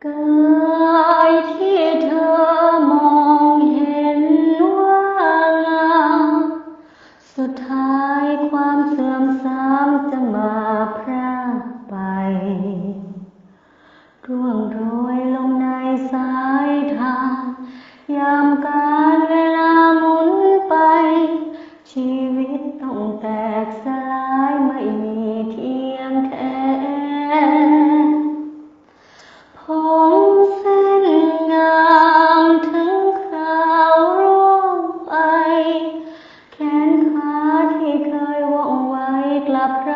Go.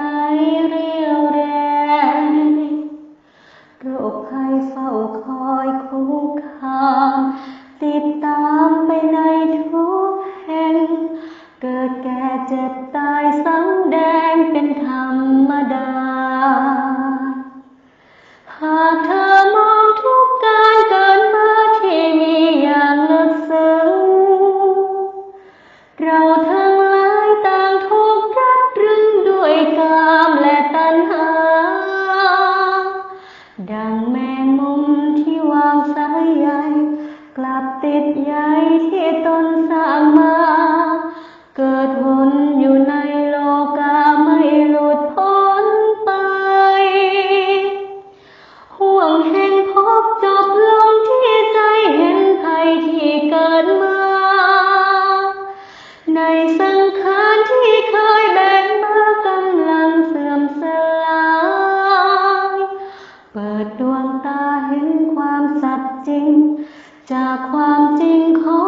เโรคภัยเฝ้าคอยคุกคามติดตามไปในทุกแห่ง เกิดแก่เจ็บตายสังแดงเป็นธรรม แมงมุมที่วางสายใยกลับติดใยที่ตนสร้างมา เกิดวน จริง จากความจริงของ